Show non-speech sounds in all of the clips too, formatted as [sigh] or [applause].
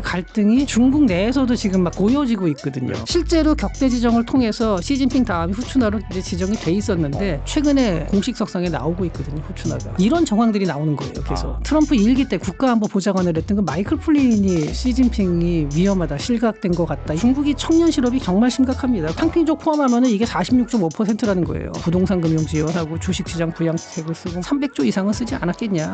갈등이 중국 내에서도 지금 막 보여지고 있거든요. 실제로 격대 지정을 통해서 시진핑 다음이 후추나로 이제 지정이 돼 있었는데 최근에 공식 석상에 나오고 있거든요. 후추나가 이런 정황들이 나오는 거예요. 계속 아. 트럼프 일기 때 국가안보 보좌관을 했던 그 마이클 플린이 시진핑이 위험하다, 실각된 것 같다. 중국이 청년 실업이 정말 심각합니다. 탕핑족 포함하면 이게 46.5%라는 거예요. 부동산 금융 지원하고 주식시장 부양책을 쓰고 300조 이상은 쓰지 않았겠냐.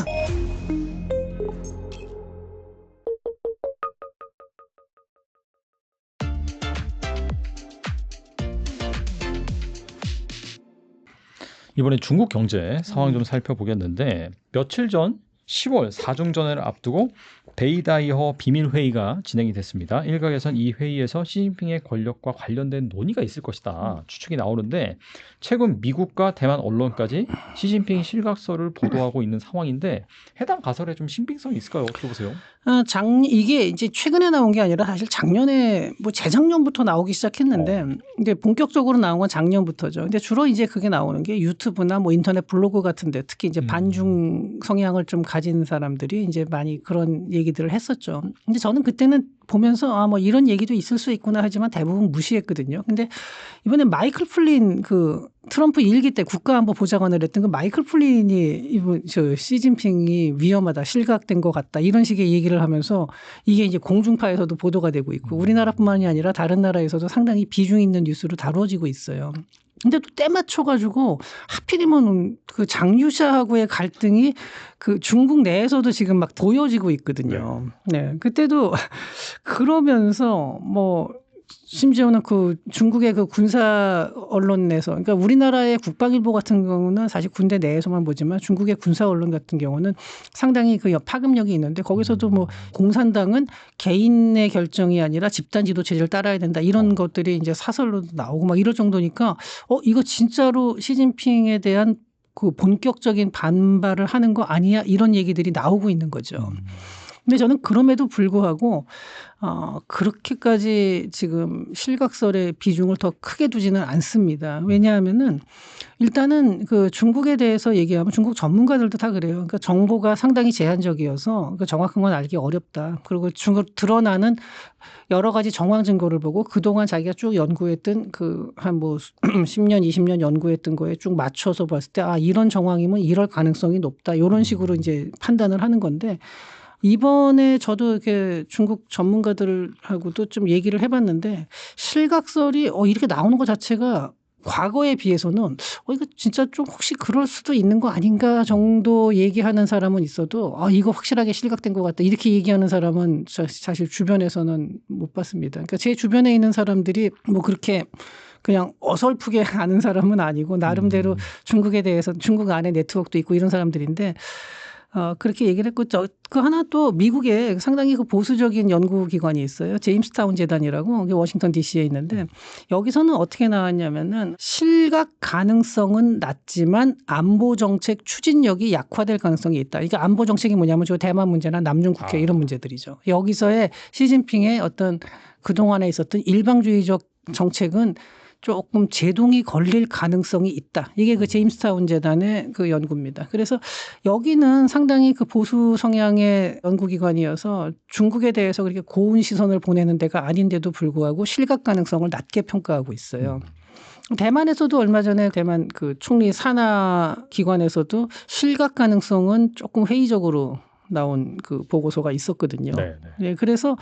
이번에 중국 경제 상황 좀 살펴보겠는데 며칠 전 10월 사중전회를 앞두고 베이다이허 비밀 회의가 진행이 됐습니다. 일각에선 이 회의에서 시진핑의 권력과 관련된 논의가 있을 것이다 추측이 나오는데 최근 미국과 대만 언론까지 시진핑 실각설을 보도하고 있는 상황인데 해당 가설에 좀 신빙성이 있을까요? 어떻게 보세요? 아, 작 이게 이제 최근에 나온 게 아니라 사실 작년에 뭐 재작년부터 나오기 시작했는데 이제 본격적으로 나온 건 작년부터죠. 근데 주로 이제 그게 나오는 게 유튜브나 뭐 인터넷 블로그 같은데 특히 이제 음. 반중 성향을 좀 가진 사람들이 이제 많이 그런 얘기들을 했었죠. 근데 저는 그때는 보면서 아 뭐 이런 얘기도 있을 수 있구나 하지만 대부분 무시했거든요. 근데 이번에 마이클 플린 그 트럼프 일기 때 국가안보 보좌관을 했던 그 마이클 플린이 이분 저 시진핑이 위험하다 실각된 것 같다 이런 식의 얘기를 하면서 이게 이제 공중파에서도 보도가 되고 있고 우리나라뿐만이 아니라 다른 나라에서도 상당히 비중 있는 뉴스로 다뤄지고 있어요. 근데 또 때 맞춰가지고 하필이면 그 장유샤하고의 갈등이 그 중국 내에서도 지금 막 보여지고 있거든요. 네. 그때도 [laughs] 그러면서 뭐 심지어는 그 중국의 그 군사 언론에서 그러니까 우리나라의 국방일보 같은 경우는 사실 군대 내에서만 보지만 중국의 군사 언론 같은 경우는 상당히 그 파급력이 있는데 거기서도 뭐 공산당은 개인의 결정이 아니라 집단 지도 체제를 따라야 된다. 이런 것들이 이제 사설로도 나오고 막 이럴 정도니까 어 이거 진짜로 시진핑에 대한 그 본격적인 반발을 하는 거 아니야? 이런 얘기들이 나오고 있는 거죠. 근데 저는 그럼에도 불구하고 어 그렇게까지 지금 실각설의 비중을 더 크게 두지는 않습니다. 왜냐하면은 일단은 그 중국에 대해서 얘기하면 중국 전문가들도 다 그래요. 그러니까 정보가 상당히 제한적이어서 그 정확한 건 알기 어렵다. 그리고 중국 드러나는 여러 가지 정황 증거를 보고 그동안 자기가 쭉 연구했던 그 한 뭐 [clears throat] 10년, 20년 연구했던 거에 쭉 맞춰서 봤을 때 아, 이런 정황이면 이럴 가능성이 높다. 이런 식으로 이제 판단을 하는 건데 이번에 저도 이렇게 중국 전문가들하고도 좀 얘기를 해봤는데 실각설이 어, 이렇게 나오는 것 자체가 과거에 비해서는 어 이거 진짜 좀 혹시 그럴 수도 있는 거 아닌가 정도 얘기하는 사람은 있어도 아 이거 확실하게 실각된 것 같다 이렇게 얘기하는 사람은 사- 사실 주변에서는 못 봤습니다. 그러니까 제 주변에 있는 사람들이 뭐 그렇게 그냥 어설프게 [laughs] 아는 사람은 아니고 나름대로 음. 중국에 대해서 중국 안에 네트워크도 있고 이런 사람들인데 어, 그렇게 얘기를 했고, 저, 그 하나 또 미국에 상당히 그 보수적인 연구기관이 있어요. 제임스타운 재단이라고, 그게 워싱턴 DC에 있는데, 여기서는 어떻게 나왔냐면은, 실각 가능성은 낮지만 안보 정책 추진력이 약화될 가능성이 있다. 이게 안보 정책이 뭐냐면 저 대만 문제나 남중 국해 아. 이런 문제들이죠. 여기서의 시진핑의 어떤 그동안에 있었던 일방주의적 정책은 조금 제동이 걸릴 가능성이 있다. 이게 그 제임스타운 재단의 그 연구입니다. 그래서 여기는 상당히 그 보수 성향의 연구기관이어서 중국에 대해서 그렇게 고운 시선을 보내는 데가 아닌데도 불구하고 실각 가능성을 낮게 평가하고 있어요. 대만에서도 얼마 전에 대만 그 총리 산하 기관에서도 실각 가능성은 조금 회의적으로 나온 그 보고서가 있었거든요. 네, 네. 네, 그래서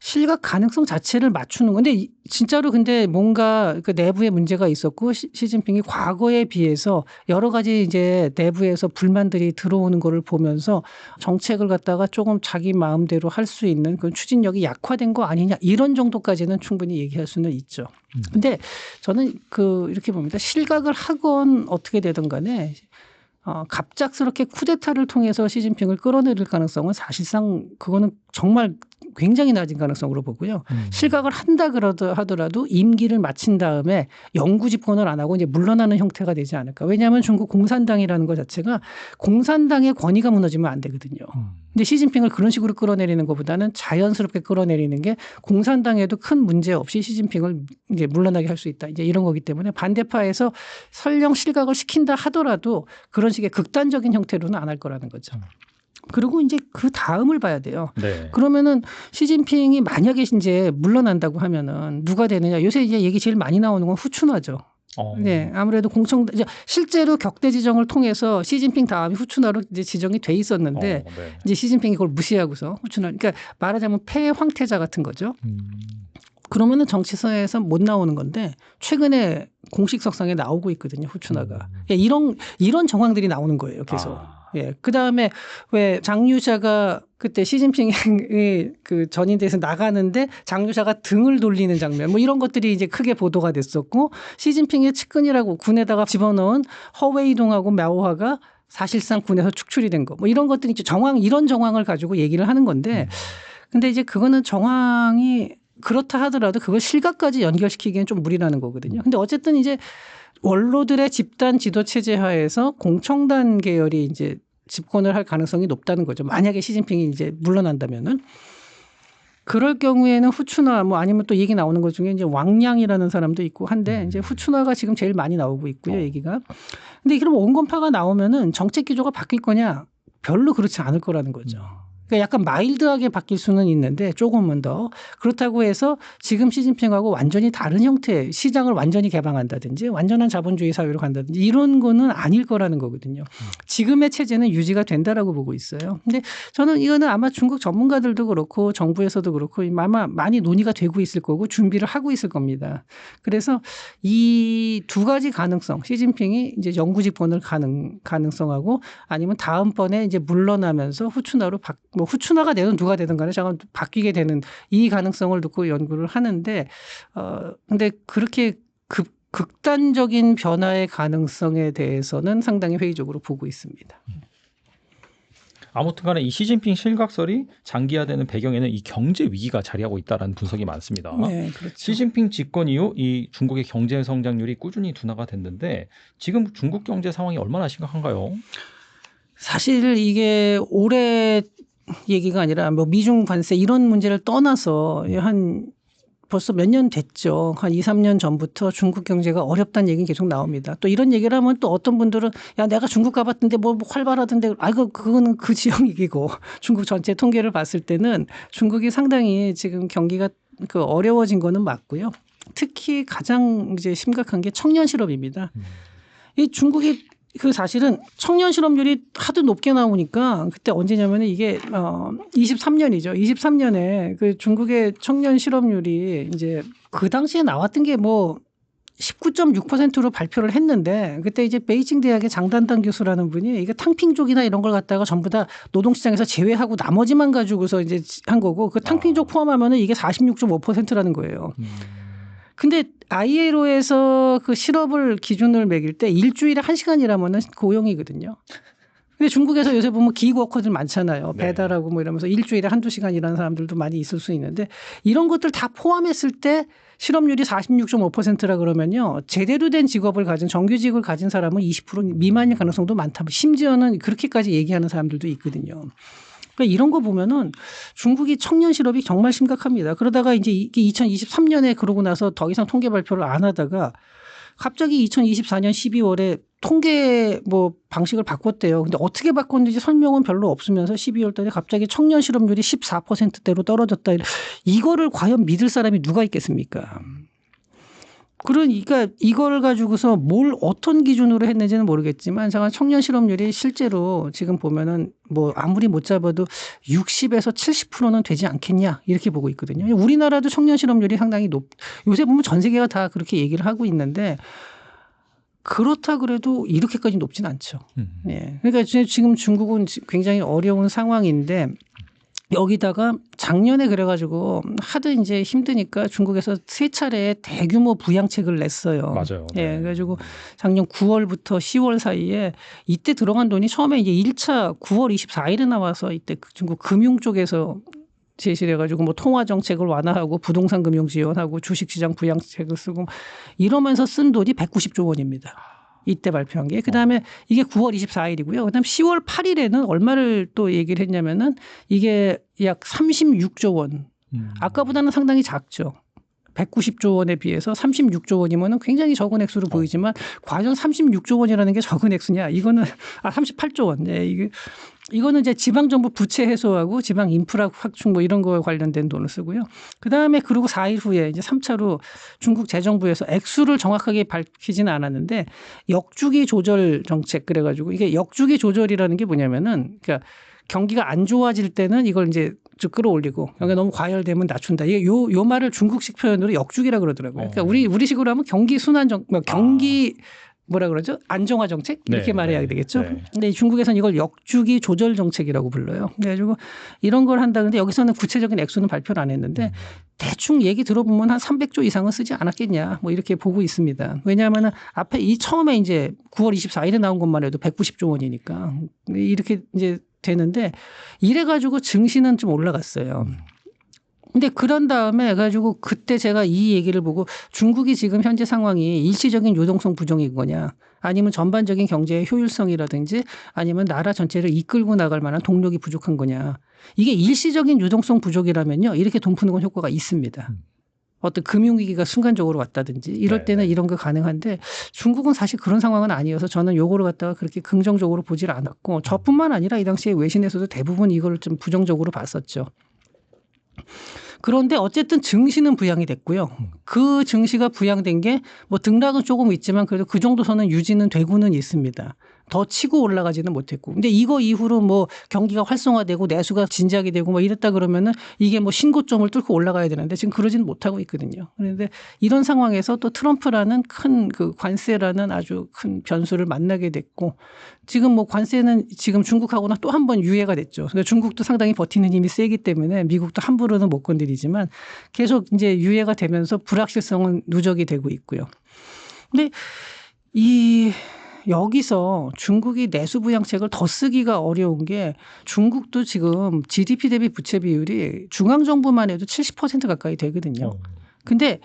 실각 가능성 자체를 맞추는 건데 이- 진짜로 근데 뭔가 그 내부에 문제가 있었고 시, 시진핑이 과거에 비해서 여러 가지 이제 내부에서 불만들이 들어오는 거를 보면서 정책을 갖다가 조금 자기 마음대로 할 수 있는 그 추진력이 약화된 거 아니냐 이런 정도까지는 충분히 얘기할 수는 있죠. 음. 근데 저는 그 이렇게 봅니다. 실각을 하건 어떻게 되든 간에 어, 갑작스럽게 쿠데타를 통해서 시진핑을 끌어내릴 가능성은 사실상 그거는 정말 굉장히 낮은 가능성으로 보고요. 음. 실각을 한다 그러더 하더라도 임기를 마친 다음에 영구 집권을 안 하고 이제 물러나는 형태가 되지 않을까. 왜냐하면 중국 공산당이라는 것 자체가 공산당의 권위가 무너지면 안 되거든요. 음. 근데 시진핑을 그런 식으로 끌어내리는 것보다는 자연스럽게 끌어내리는 게 공산당에도 큰 문제 없이 시진핑을 이제 물러나게 할 수 있다. 이제 이런 거기 때문에 반대파에서 설령 실각을 시킨다 하더라도 그런 식의 극단적인 형태로는 안 할 거라는 거죠. 그리고 이제 그 다음을 봐야 돼요. 네. 그러면은 시진핑이 만약에 이제 물러난다고 하면은 누가 되느냐? 요새 이제 얘기 제일 많이 나오는 건 후추나죠. 어. 네, 아무래도 공청 실제로 격대 지정을 통해서 시진핑 다음이 후추나로 이제 지정이 돼 있었는데 어, 네. 이제 시진핑이 그걸 무시하고서 후추나 그러니까 말하자면 폐 황태자 같은 거죠. 음. 그러면은 정치사에서 못 나오는 건데 최근에 공식 석상에 나오고 있거든요. 후추나가 음. 예, 이런 이런 정황들이 나오는 거예요. 계속. 아. 예. 그 다음에 왜 장유샤가 그때 시진핑이 그 전인대에서 나가는데 장유샤가 등을 돌리는 장면 뭐 이런 것들이 이제 크게 보도가 됐었고 시진핑의 측근이라고 군에다가 집어넣은 허웨이동하고 마오하가 사실상 군에서 축출이 된 거 뭐 이런 것들이 이제 정황 이런 정황을 가지고 얘기를 하는 건데 음. 근데 이제 그거는 정황이 그렇다 하더라도 그걸 실각까지 연결시키기엔 좀 무리라는 거거든요. 근데 어쨌든 이제 원로들의 집단 지도 체제 하에서 공청단 계열이 이제 집권을 할 가능성이 높다는 거죠. 만약에 시진핑이 이제 물러난다면은 그럴 경우에는 후추나 뭐 아니면 또 얘기 나오는 것 중에 이제 왕량이라는 사람도 있고 한데 이제 후추나가 지금 제일 많이 나오고 있고요, 어. 얘기가. 근데 그럼 온건파가 나오면은 정책 기조가 바뀔 거냐? 별로 그렇지 않을 거라는 거죠. 그러니까 약간 마일드하게 바뀔 수는 있는데 조금은 더 그렇다고 해서 지금 시진핑하고 완전히 다른 형태 시장을 완전히 개방한다든지 완전한 자본주의 사회로 간다든지 이런 거는 아닐 거라는 거거든요. 지금의 체제는 유지가 된다라고 보고 있어요. 근데 저는 이거는 아마 중국 전문가들도 그렇고 정부에서도 그렇고 아마 많이 논의가 되고 있을 거고 준비를 하고 있을 겁니다. 그래서 이 두 가지 가능성, 시진핑이 이제 영구 집권을 가능 가능성하고 아니면 다음번에 이제 물러나면서 후추나로 바, 뭐 후추나가 되든 누가 되든 간에 잠깐 바뀌게 되는 이 가능성을 놓고 연구를 하는데 어 근데 그렇게 급 극단적인 변화의 가능성에 대해서는 상당히 회의적으로 보고 있습니다. 아무튼간에 이 시진핑 실각설이 장기화되는 배경에는 이 경제 위기가 자리하고 있다라는 분석이 많습니다. 네, 그렇죠. 시진핑 집권 이후 이 중국의 경제 성장률이 꾸준히 둔화가 됐는데 지금 중국 경제 상황이 얼마나 심각한가요? 사실 이게 올해 얘기가 아니라 뭐 미중 관세 이런 문제를 떠나서 한 벌써 몇 년 됐죠. 한 2, 3년 전부터 중국 경제가 어렵다는 얘기 계속 나옵니다. 또 이런 얘기를 하면 또 어떤 분들은 야, 내가 중국 가봤던데 뭐 활발하던데 아, 그, 그거는 그 지역 얘기고 [laughs] 중국 전체 통계를 봤을 때는 중국이 상당히 지금 경기가 그 어려워진 거는 맞고요. 특히 가장 이제 심각한 게 청년 실업입니다. 이 중국이 그 사실은 청년 실업률이 하도 높게 나오니까 그때 언제냐면은 이게 어 23년이죠. 23년에 그 중국의 청년 실업률이 이제 그 당시에 나왔던 게뭐 19.6%로 발표를 했는데 그때 이제 베이징 대학의 장단단 교수라는 분이 이게 탕핑족이나 이런 걸 갖다가 전부 다 노동시장에서 제외하고 나머지만 가지고서 이제 한 거고 그 탕핑족 포함하면은 이게 46.5%라는 거예요. 근데 ILO에서 그 실업을 기준을 매길 때 일주일에 한 시간이라면은 고용이거든요. 근데 중국에서 요새 보면 기워커들 많잖아요. 네. 배달하고 뭐 이러면서 일주일에 한두 시간 일하는 사람들도 많이 있을 수 있는데 이런 것들 다 포함했을 때 실업률이 46.5%라 그러면요. 제대로 된 직업을 가진 정규직을 가진 사람은 20% 미만일 가능성도 많다. 심지어는 그렇게까지 얘기하는 사람들도 있거든요. 그러니까 이런 거 보면은 중국이 청년 실업이 정말 심각합니다. 그러다가 이제 이게 2023년에 그러고 나서 더 이상 통계 발표를 안 하다가 갑자기 2024년 12월에 통계 뭐 방식을 바꿨대요. 근데 어떻게 바꿨는지 설명은 별로 없으면서 12월 달에 갑자기 청년 실업률이 14%대로 떨어졌다. 이거를 과연 믿을 사람이 누가 있겠습니까? 그러니까 이걸 가지고서 뭘 어떤 기준으로 했는지는 모르겠지만 잠깐 청년 실업률이 실제로 지금 보면은 뭐 아무리 못 잡아도 60에서 70%는 되지 않겠냐 이렇게 보고 있거든요. 우리나라도 청년 실업률이 상당히 높. 요새 보면 전 세계가 다 그렇게 얘기를 하고 있는데 그렇다 그래도 이렇게까지 높진 않죠. 음. 예. 그러니까 지- 지금 중국은 지- 굉장히 어려운 상황인데 여기다가 작년에 그래가지고 하도 이제 힘드니까 중국에서 세 차례 대규모 부양책을 냈어요. 맞아요. 예. 네. 그래가지고 작년 9월부터 10월 사이에 이때 들어간 돈이 처음에 이제 1차 9월 24일에 나와서 이때 그 중국 금융 쪽에서 제시를 해가지고 뭐 통화 정책을 완화하고 부동산 금융 지원하고 주식시장 부양책을 쓰고 이러면서 쓴 돈이 190조 원입니다. 이때 발표한 게. 그 다음에 이게 9월 24일이고요. 그 다음 10월 8일에는 얼마를 또 얘기를 했냐면은 이게 약 36조 원. 음. 아까보다는 상당히 작죠. 190조 원에 비해서 36조 원이면은 굉장히 적은 액수로 보이지만 과연 36조 원이라는 게 적은 액수냐? 이거는 [laughs] 아 38조 원. 네, 이게 이거는 이제 지방 정부 부채 해소하고 지방 인프라 확충 뭐 이런 거에 관련된 돈을 쓰고요. 그다음에 그리고 4일 후에 이제 3차로 중국 재정부에서 액수를 정확하게 밝히지는 않았는데 역주기 조절 정책 그래 가지고 이게 역주기 조절이라는 게 뭐냐면은 그러니까 경기가 안 좋아질 때는 이걸 이제 쭉 끌어올리고 경기가 너무 과열되면 낮춘다. 이게 요, 요 말을 중국식 표현으로 역주기라 그러더라고요. 그러니까 어. 우리 우리식으로 하면 경기 순환 정뭐 경기 뭐라 그러죠? 안정화 정책 이렇게 네, 말해야 네, 되겠죠. 네. 근데 중국에서는 이걸 역주기 조절 정책이라고 불러요. 그래가지고 이런 걸 한다. 근데 여기서는 구체적인 액수는 발표를 안 했는데 대충 얘기 들어보면 한 300조 이상은 쓰지 않았겠냐. 뭐 이렇게 보고 있습니다. 왜냐하면 앞에 이 처음에 이제 9월 24일에 나온 것만 해도 190조 원이니까 이렇게 이제 되는데 이래 가지고 증시는 좀 올라갔어요. 근데 그런 다음에 가지고 그때 제가 이 얘기를 보고 중국이 지금 현재 상황이 일시적인 유동성 부정인 거냐 아니면 전반적인 경제의 효율성이라든지 아니면 나라 전체를 이끌고 나갈 만한 동력이 부족한 거냐 이게 일시적인 유동성 부족이라면요 이렇게 돈 푸는 건 효과가 있습니다. 음. 어떤 금융위기가 순간적으로 왔다든지 이럴 네, 때는 네. 이런 거 가능한데 중국은 사실 그런 상황은 아니어서 저는 요거를 갖다가 그렇게 긍정적으로 보질 않았고 저뿐만 아니라 이 당시에 외신에서도 대부분 이걸 좀 부정적으로 봤었죠. 그런데 어쨌든 증시는 부양이 됐고요. 그 증시가 부양된 게 뭐 등락은 조금 있지만 그래도 그 정도 선은 유지는 되고는 있습니다. 더 치고 올라가지는 못했고. 근데 이거 이후로 뭐 경기가 활성화되고 내수가 진작이 되고 뭐 이랬다 그러면은 이게 뭐 신고점을 뚫고 올라가야 되는데 지금 그러지는 못하고 있거든요. 그런데 이런 상황에서 또 트럼프라는 큰 그 관세라는 아주 큰 변수를 만나게 됐고 지금 뭐 관세는 지금 중국하고는 또한 번 유예가 됐죠. 근데 중국도 상당히 버티는 힘이 세기 때문에 미국도 함부로는 못 건드리지만 계속 이제 유예가 되면서 불확실성은 누적이 되고 있고요. 근데 이 여기서 중국이 내수 부양책을 더 쓰기가 어려운 게 중국도 지금 GDP 대비 부채 비율이 중앙 정부만 해도 70% 가까이 되거든요. 어. 근데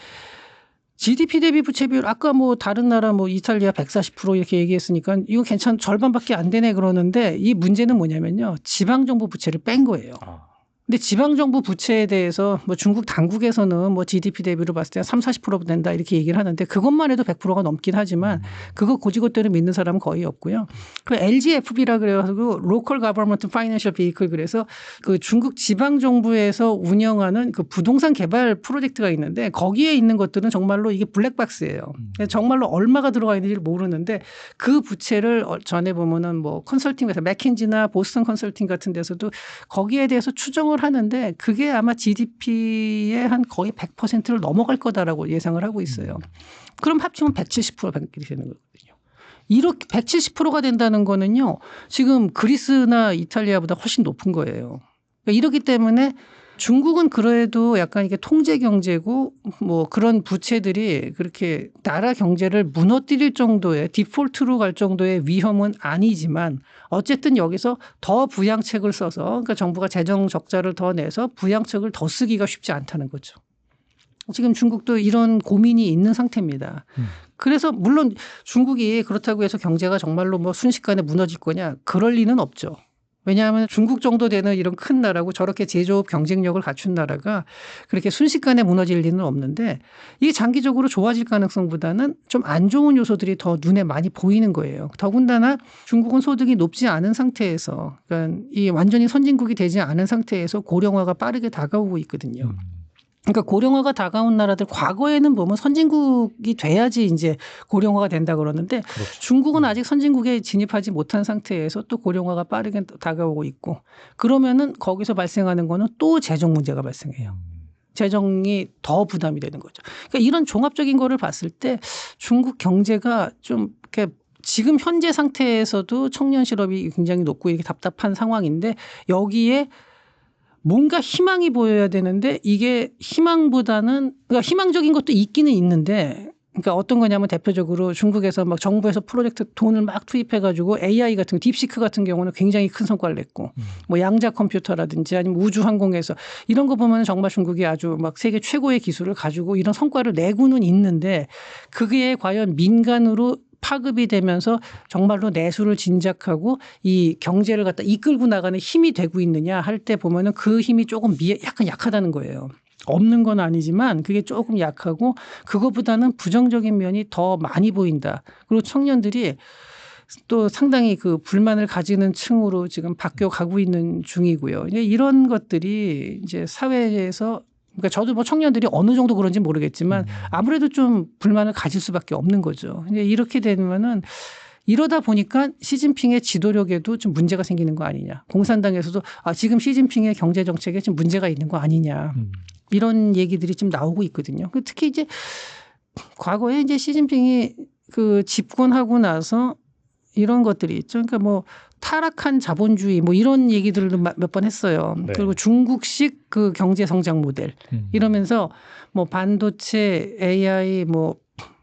GDP 대비 부채 비율 아까 뭐 다른 나라 뭐 이탈리아 140% 이렇게 얘기했으니까 이거 괜찮 절반밖에 안 되네 그러는데 이 문제는 뭐냐면요. 지방 정부 부채를 뺀 거예요. 아. 근데 지방 정부 부채에 대해서 뭐 중국 당국에서는 뭐 GDP 대비로 봤을 때 3, 40% 된다 이렇게 얘기를 하는데 그것만 해도 100%가 넘긴 하지만 그거 고지고대로 믿는 사람은 거의 없고요. 그 LGFB라 그래가지고 Local Government Financial Vehicle 그래서 그 중국 지방 정부에서 운영하는 그 부동산 개발 프로젝트가 있는데 거기에 있는 것들은 정말로 이게 블랙박스예요. 그래서 정말로 얼마가 들어가 있는지 모르는데 그 부채를 어, 전에 보면은 뭐 컨설팅 회사 맥킨지나 보스턴 컨설팅 같은 데서도 거기에 대해서 추정을 하는데 그게 아마 GDP의 한 거의 100%를 넘어갈 거다라고 예상을 하고 있어요. 그럼 합치면 170%가 되는 거거든요. 이렇게 170%가 된다는 거는요. 지금 그리스나 이탈리아보다 훨씬 높은 거예요. 그러니까 이렇기 때문에 중국은 그래도 약간 이게 통제 경제고 뭐 그런 부채들이 그렇게 나라 경제를 무너뜨릴 정도의 디폴트로 갈 정도의 위험은 아니지만 어쨌든 여기서 더 부양책을 써서 그러니까 정부가 재정 적자를 더 내서 부양책을 더 쓰기가 쉽지 않다는 거죠. 지금 중국도 이런 고민이 있는 상태입니다. 음. 그래서 물론 중국이 그렇다고 해서 경제가 정말로 뭐 순식간에 무너질 거냐 그럴 리는 없죠. 왜냐하면 중국 정도 되는 이런 큰 나라고 저렇게 제조업 경쟁력을 갖춘 나라가 그렇게 순식간에 무너질 리는 없는데 이게 장기적으로 좋아질 가능성보다는 좀 안 좋은 요소들이 더 눈에 많이 보이는 거예요. 더군다나 중국은 소득이 높지 않은 상태에서 그러니까 이 완전히 선진국이 되지 않은 상태에서 고령화가 빠르게 다가오고 있거든요. 음. 그러니까 고령화가 다가온 나라들 과거에는 보면 선진국이 돼야지 이제 고령화가 된다 그러는데 그렇죠. 중국은 아직 선진국에 진입하지 못한 상태에서 또 고령화가 빠르게 다가오고 있고 그러면은 거기서 발생하는 거는 또 재정 문제가 발생해요. 재정이 더 부담이 되는 거죠. 그러니까 이런 종합적인 거를 봤을 때 중국 경제가 좀 이렇게 지금 현재 상태에서도 청년 실업이 굉장히 높고 이렇게 답답한 상황인데 여기에 뭔가 희망이 보여야 되는데 이게 희망보다는 그러니까 희망적인 것도 있기는 있는데 그러니까 어떤 거냐면 대표적으로 중국에서 막 정부에서 프로젝트 돈을 막 투입해 가지고 AI 같은 거, 딥시크 같은 경우는 굉장히 큰 성과를 냈고 음. 뭐 양자 컴퓨터라든지 아니면 우주 항공에서 이런 거 보면 정말 중국이 아주 막 세계 최고의 기술을 가지고 이런 성과를 내고는 있는데 그게 과연 민간으로 파급이 되면서 정말로 내수를 진작하고 이 경제를 갖다 이끌고 나가는 힘이 되고 있느냐 할 때 보면은 그 힘이 조금 미, 약간 약하다는 거예요. 없는 건 아니지만 그게 조금 약하고 그거보다는 부정적인 면이 더 많이 보인다. 그리고 청년들이 또 상당히 그 불만을 가지는 층으로 지금 바뀌어 가고 있는 중이고요. 이런 것들이 이제 사회에서 그러니까 저도 뭐 청년들이 어느 정도 그런지 모르겠지만 아무래도 좀 불만을 가질 수밖에 없는 거죠. 이제 이렇게 되면은 이러다 보니까 시진핑의 지도력에도 좀 문제가 생기는 거 아니냐. 공산당에서도 아, 지금 시진핑의 경제 정책에 좀 문제가 있는 거 아니냐. 음. 이런 얘기들이 좀 나오고 있거든요. 그 특히 이제 과거에 이제 시진핑이 그 집권하고 나서 이런 것들이 있죠. 그러니까 뭐 타락한 자본주의 뭐 이런 얘기들을 몇번 했어요. 네. 그리고 중국식 그 경제 성장 모델 음. 이러면서 뭐 반도체, AI 뭐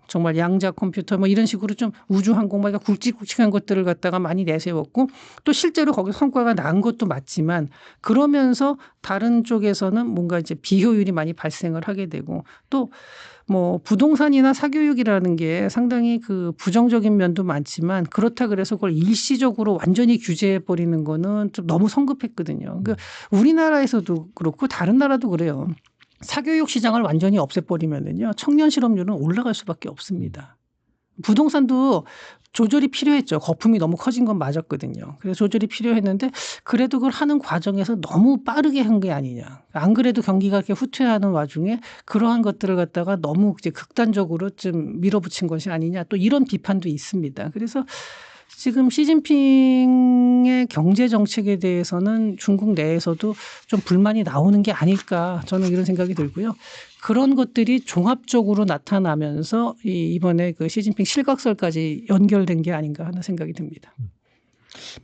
정말 양자 컴퓨터 뭐 이런 식으로 좀 우주 항공 막 굵직굵직한 것들을 갖다가 많이 내세웠고 또 실제로 거기 성과가 난 것도 맞지만 그러면서 다른 쪽에서는 뭔가 이제 비효율이 많이 발생을 하게 되고 또 뭐 부동산이나 사교육이라는 게 상당히 그 부정적인 면도 많지만 그렇다 그래서 그걸 일시적으로 완전히 규제해 버리는 거는 좀 너무 성급했거든요. 그러니까 우리나라에서도 그렇고 다른 나라도 그래요. 사교육 시장을 완전히 없애버리면은요 청년 실업률은 올라갈 수밖에 없습니다. 부동산도 조절이 필요했죠. 거품이 너무 커진 건 맞았거든요. 그래서 조절이 필요했는데 그래도 그걸 하는 과정에서 너무 빠르게 한 게 아니냐. 안 그래도 경기가 이렇게 후퇴하는 와중에 그러한 것들을 갖다가 너무 이제 극단적으로 좀 밀어붙인 것이 아니냐. 또 이런 비판도 있습니다. 그래서 지금 시진핑의 경제 정책에 대해서는 중국 내에서도 좀 불만이 나오는 게 아닐까 저는 이런 생각이 들고요. 그런 것들이 종합적으로 나타나면서 이 이번에 그 시진핑 실각설까지 연결된 게 아닌가 하는 생각이 듭니다.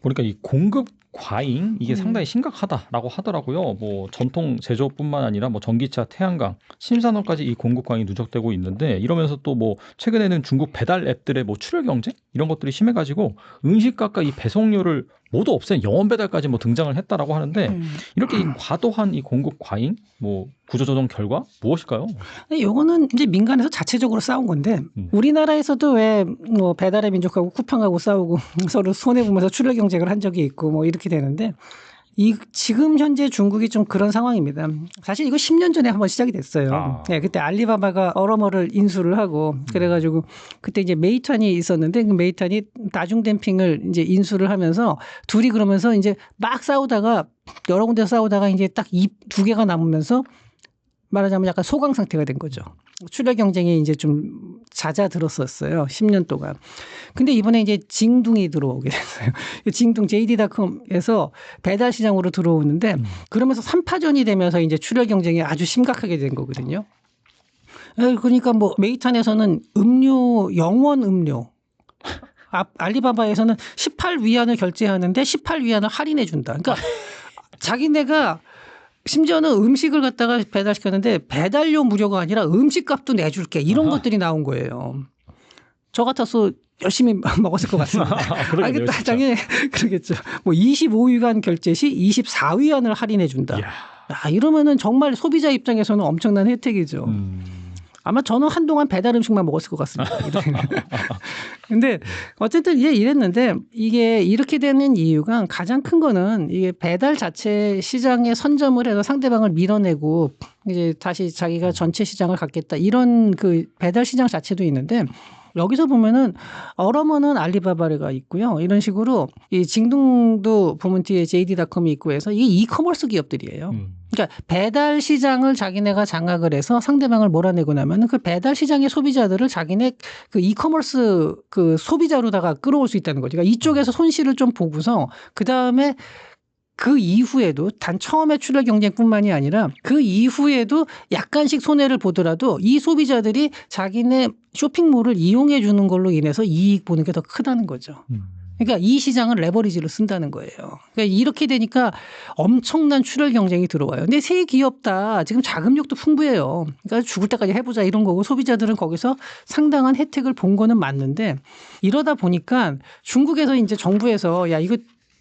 보니까 이 공급 과잉 이게 음. 상당히 심각하다라고 하더라고요. 뭐 전통 제조뿐만 아니라 뭐 전기차, 태양광, 신산업까지 이 공급 과잉이 누적되고 있는데 이러면서 또 뭐 최근에는 중국 배달 앱들의 뭐 출혈 경쟁 이런 것들이 심해가지고 음식값과 이 배송료를 모두 없앤 영원 배달까지 뭐 등장을 했다라고 하는데 음. 이렇게 이 과도한 이 공급 과잉 뭐 구조조정 결과 무엇일까요? 요거는 이제 민간에서 자체적으로 싸운 건데 음. 우리나라에서도 왜 뭐 배달의 민족하고 쿠팡하고 싸우고 [laughs] 서로 손해 보면서 출혈 경쟁을 한 적이 있고 뭐 이렇게 되는데 이 지금 현재 중국이 좀 그런 상황입니다. 사실 이거 10년 전에 한번 시작이 됐어요. 아. 예, 그때 알리바바가 어러머를 인수를 하고 그래가지고 그때 이제 메이탄이 있었는데 그 메이탄이 다중 댐핑을 이제 인수를 하면서 둘이 그러면서 이제 막 싸우다가 여러 군데서 싸우다가 이제 딱 이 두 개가 남으면서 말하자면 약간 소강 상태가 된 거죠. 출혈 경쟁이 이제 좀 잦아들었었어요. 10년 동안. 근데 이번에 이제 징둥이 들어오게 됐어요. 이 [laughs] 징둥 JD.com에서 배달 시장으로 들어오는데 음. 그러면서 3파전이 되면서 이제 출혈 경쟁이 아주 심각하게 된 거거든요. 에, 그러니까 뭐 메이탄에서는 음료 영원 음료 아, 알리바바에서는 18 위안을 결제하는데 18 위안을 할인해 준다. 그러니까 [laughs] 자기네가 심지어는 음식을 갖다가 배달시켰는데 배달료 무료가 아니라 음식값도 내줄게 이런 아하. 것들이 나온 거예요. 저 같아서 열심히 [laughs] 먹었을 것 같습니다. [laughs] 아, 그 진짜. 당연히 [laughs] 그러겠죠. 뭐 25위안 결제 시 24위안을 할인해 준다. 야, 이러면은 정말 소비자 입장에서는 엄청난 혜택이죠. 음. 아마 저는 한동안 배달 음식만 먹었을 것 같습니다. [laughs] 근데 어쨌든 이제 이랬는데 이게 이렇게 되는 이유가 가장 큰 거는 이게 배달 자체 시장에 선점을 해서 상대방을 밀어내고 이제 다시 자기가 전체 시장을 갖겠다 이런 그 배달 시장 자체도 있는데 여기서 보면은 어러머는 알리바바가 있고요. 이런 식으로 이 징둥도 보면 뒤에 JD.com이 있고 해서 이게 이커머스 기업들이에요. 음. 그러니까 배달 시장을 자기네가 장악을 해서 상대방을 몰아내고 나면 그 배달 시장의 소비자들을 자기네 그 이커머스 그 소비자로다가 끌어올 수 있다는 거죠. 그러니까 이쪽에서 손실을 좀 보고서 그 다음에 그 이후에도 단 처음에 출혈 경쟁뿐만이 아니라 그 이후에도 약간씩 손해를 보더라도 이 소비자들이 자기네 쇼핑몰을 이용해 주는 걸로 인해서 이익 보는 게 더 크다는 거죠. 음. 그러니까 이 시장을 레버리지로 쓴다는 거예요. 그러니까 이렇게 되니까 엄청난 출혈 경쟁이 들어와요. 근데 세 기업 다 지금 자금력도 풍부해요. 그러니까 죽을 때까지 해보자 이런 거고 소비자들은 거기서 상당한 혜택을 본 거는 맞는데 이러다 보니까 중국에서 이제 정부에서 야 이거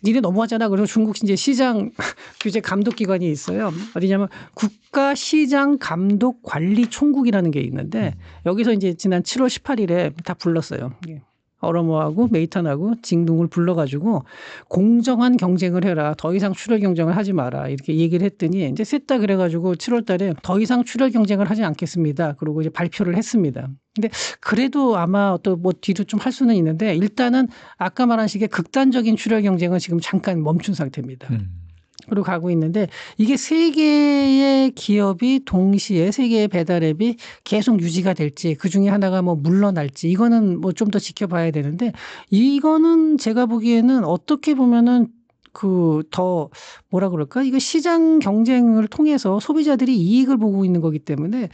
니네 너무하잖아. 그래서 중국 이제 시장 [laughs] 규제 감독 기관이 있어요. 어디냐면 국가 시장 감독 관리 총국이라는 게 있는데 여기서 이제 지난 7월 18일에 다 불렀어요. 예. 어러모하고 메이턴하고 징둥을 불러가지고 공정한 경쟁을 해라. 더 이상 출혈 경쟁을 하지 마라. 이렇게 얘기를 했더니 이제 셋 다 그래가지고 7월달에 더 이상 출혈 경쟁을 하지 않겠습니다. 그리고 이제 발표를 했습니다. 근데 그래도 아마 또뭐 뒤도 좀 할 수는 있는데 일단은 아까 말한 식의 극단적인 출혈 경쟁은 지금 잠깐 멈춘 상태입니다. 음. 그리고 가고 있는데 이게 세 개의 기업이 동시에 세 개의 배달 앱이 계속 유지가 될지 그 중에 하나가 뭐 물러날지 이거는 뭐 좀 더 지켜봐야 되는데 이거는 제가 보기에는 어떻게 보면은 그 더 뭐라 그럴까 이거 시장 경쟁을 통해서 소비자들이 이익을 보고 있는 거기 때문에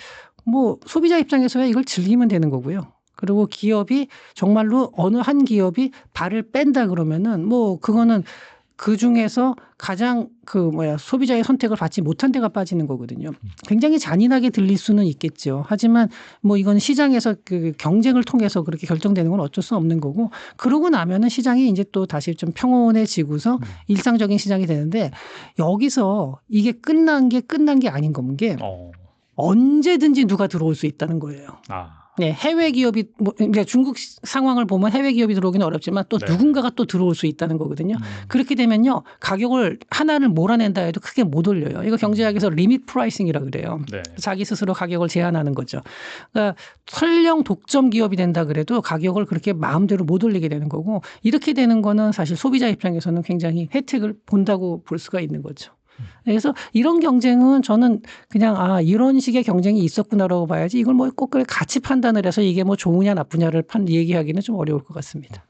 뭐 소비자 입장에서야 이걸 즐기면 되는 거고요. 그리고 기업이 정말로 어느 한 기업이 발을 뺀다 그러면은 뭐 그거는 그 중에서 가장 그 뭐야 소비자의 선택을 받지 못한 데가 빠지는 거거든요. 굉장히 잔인하게 들릴 수는 있겠죠. 하지만 뭐 이건 시장에서 그 경쟁을 통해서 그렇게 결정되는 건 어쩔 수 없는 거고 그러고 나면은 시장이 이제 또 다시 좀 평온해지고서 일상적인 시장이 되는데 여기서 이게 끝난 게 끝난 게 아닌 건게 어. 언제든지 누가 들어올 수 있다는 거예요. 아. 네, 해외 기업이 뭐 그러니까 중국 시- 상황을 보면 해외 기업이 들어오기는 어렵지만 또 네. 누군가가 또 들어올 수 있다는 거거든요. 음. 그렇게 되면요 가격을 하나를 몰아낸다 해도 크게 못 올려요. 이거 경제학에서 리밋 프라이싱이라 그래요. 네. 자기 스스로 가격을 제한하는 거죠. 그러니까 설령 독점 기업이 된다 그래도 가격을 그렇게 마음대로 못 올리게 되는 거고 이렇게 되는 거는 사실 소비자 입장에서는 굉장히 혜택을 본다고 볼 수가 있는 거죠. 그래서 이런 경쟁은 저는 그냥 아 이런 식의 경쟁이 있었구나라고 봐야지 이걸 뭐 꼭 같이 판단을 해서 이게 뭐 좋으냐 나쁘냐를 판 얘기하기는 좀 어려울 것 같습니다.